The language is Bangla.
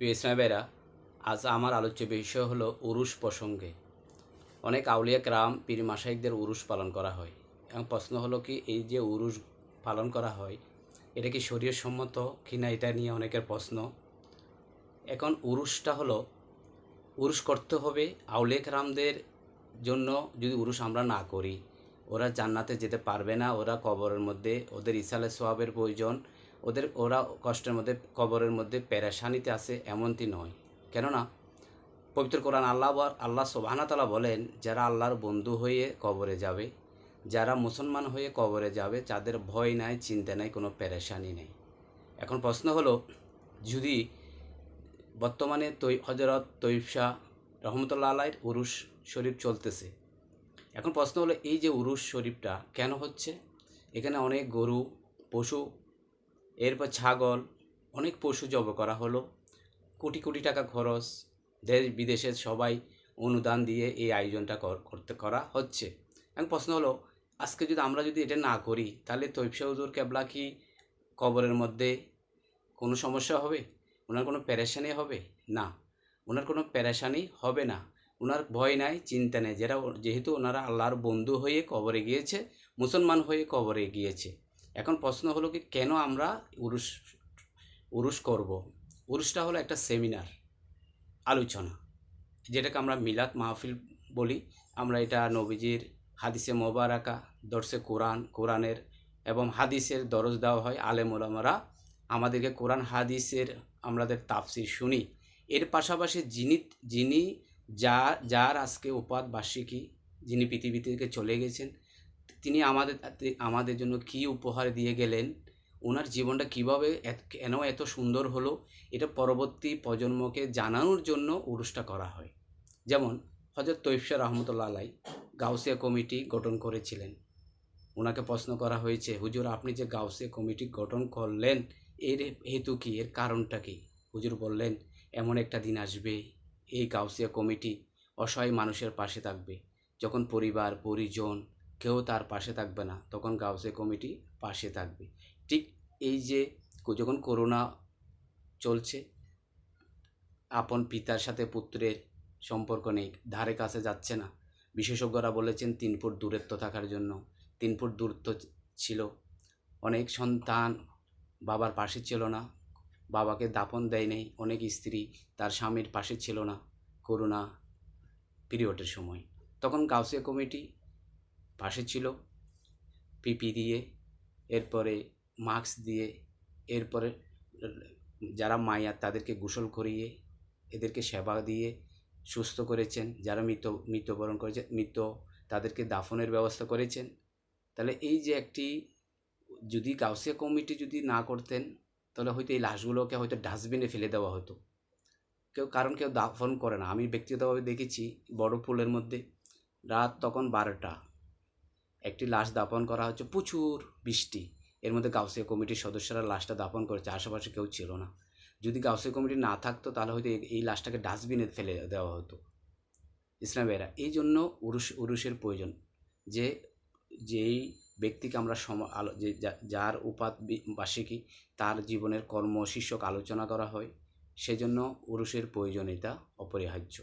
প্রিয় ইসলামেরা আজ আমার আলোচ্য বিষয় হলো উরুষ প্রসঙ্গে। অনেক আউলিয়া গ্রাম পীর মাসাইকদের উরুষ পালন করা হয়। এবং প্রশ্ন হলো কি, এই যে উরুষ পালন করা হয়, এটা কি শরীর সম্মত কি না এটা নিয়ে অনেকের প্রশ্ন। এখন উরুষটা হলো উরুষ করতে হবে আউলিয়া গ্রামদের জন্য যদি উরুষ আমরা না করি। ওরা জান্নাতে যেতে পারবে না, ওরা কবরের মধ্যে, ওদের ইসালে সোয়াবের প্রয়োজন। ওদের, ওরা কষ্টের মধ্যে, কবরের মধ্যে পেরেশানিতে আছে, এমনটি নয়। কেননা, পবিত্র কোরআন আল্লাহ আল্লাহ সোবাহানাতালা বলেন, যারা আল্লাহর বন্ধু হয়ে কবরে যাবে, যারা মুসলমান হয়ে কবরে যাবে যাদের ভয় নাই, চিন্তা নাই, কোনো পেরেশানি নেই। এখন প্রশ্ন হলো, যদি বর্তমানে তৈ হজরত তৈব রহমতুল্লাহ আলাইর উরুস শরীফ চলতেছে, এখন প্রশ্ন হলো, এই যে উরুস শরীফটা কেন হচ্ছে? এখানে অনেক গরু, পশু এরপর ছাগল, অনেক পশু জব করা হলো। কোটি কোটি টাকা খরচ, দেশ বিদেশের সবাই অনুদান দিয়ে এই আয়োজনটা কর- করতে করা হচ্ছে। এবং প্রশ্ন হলো, আজকে যদি আমরা যদি এটা না করি, তাহলে হুজুর কেবলা কি কবরের মধ্যে কোনো সমস্যা হবে? ওনার কোনো প্যারেশানি হবে? না। ওনার কোনো প্যারেশানি হবে না। ওনার ভয় নাই, চিন্তা নেই। যারা যেহেতু ওনারা আল্লাহর বন্ধু হয়ে কবরে গিয়েছে, মুসলমান হয়ে কবরে গিয়েছে। এখন প্রশ্ন হলো কি, কেন আমরা উরুষ উরুষ করব? উরুষটা হলো একটা সেমিনার আলোচনা, যেটাকে আমরা মিলাদ মাহফিল বলি। আমরা এটা নবীজির হাদিসে মোবারাকা, দর্শে কোরআন, কোরআনের এবং হাদিসের দরজ দেওয়া হয়। আলেম ওলামারা আমাদেরকে কোরআন হাদিসের আমাদের তাফসির শুনি। এর পাশাপাশি যিনি যিনি যা, যার আজকে উপাদ বার্ষিকী, যিনি পৃথিবী থেকে চলে গেছেন তিনি আমাদের আমাদের জন্য কী উপহার দিয়ে গেলেন? ওনার জীবনটা কীভাবে কেন এত সুন্দর হলো? এটা পরবর্তী প্রজন্মকে জানানোর জন্য উরুষটা করা হয়। যেমন হজরত তৈফশা রহমতুল্লাহ আলাই গাউসিয়া কমিটি গঠন করেছিলেন। ওনাকে প্রশ্ন করা হয়েছে, হুজুর, আপনি যে গাউসিয়া কমিটি গঠন করলেন, এর হেতু কি? এর কারণটা কি? হুজুর বললেন, এমন একটা দিন আসবে, এই গাউসিয়া কমিটি অসহায় মানুষের পাশে থাকবে। যখন পরিবার, পরিজন কেউ তার পাশে থাকবে না, তখন গাউসিয়া কমিটি পাশে থাকবে। ঠিক এই যে যখন করোনা চলছে, আপন পিতার সাথে পুত্রের সম্পর্ক নেই, ধারে কাছে যাচ্ছে না। বিশেষজ্ঞরা বলেছেন তিন ফুট দূরত্ব থাকার জন্য, তিন ফুট দূরত্ব ছিল। অনেক সন্তান বাবার পাশে ছিল না, বাবাকে দাপন দেয় নেই, অনেক স্ত্রী তার স্বামীর পাশে ছিল না করোনা পিরিয়ডের সময়। তখন গাউসিয়া কমিটি পাশে ছিল। পিপি দিয়ে, এরপরে মাস্ক দিয়ে, এরপরে যারা মায়া তাদেরকে গোসল করিয়ে, এদেরকে সেবা দিয়ে সুস্থ করেছেন। যারা মৃত, মৃত্যুবরণ করেছে, মৃত তাদেরকে দাফনের ব্যবস্থা করেছেন। তাহলে এই যে একটি, যদি গাউসিয়া কমিটি যদি না করতেন, তাহলে হয়তো এই লাশগুলোকে হয়তো ডাস্টবিনে ফেলে দেওয়া হতো। কেউ, কারণ কেউ দাফন করে না। আমি ব্যক্তিগতভাবে দেখেছি বড় পুলের মধ্যে। রাত তখন বারোটা। একটি লাশ দাপন করা হচ্ছে। প্রচুর বৃষ্টি। এর মধ্যে গাউসিয়া কমিটির সদস্যরা লাশটা দাপন করেছে, আশেপাশে কেউ ছিল না। যদি গাউসিয়া কমিটি না থাকতো, তাহলে হয়তো এই- লাশটাকে ডাস্টবিনে ফেলে দেওয়া হতো। ইসলামেরা, এই জন্য উরুষ উরুষের প্রয়োজন যে, যেই ব্যক্তিকে আমরা সম আলো যে, যা- যার উপাত বার্ষিকী, তার জীবনের কর্ম শীর্ষক আলোচনা করা হয়, সেজন্য উরুষের প্রয়োজনীয়তা অপরিহার্য।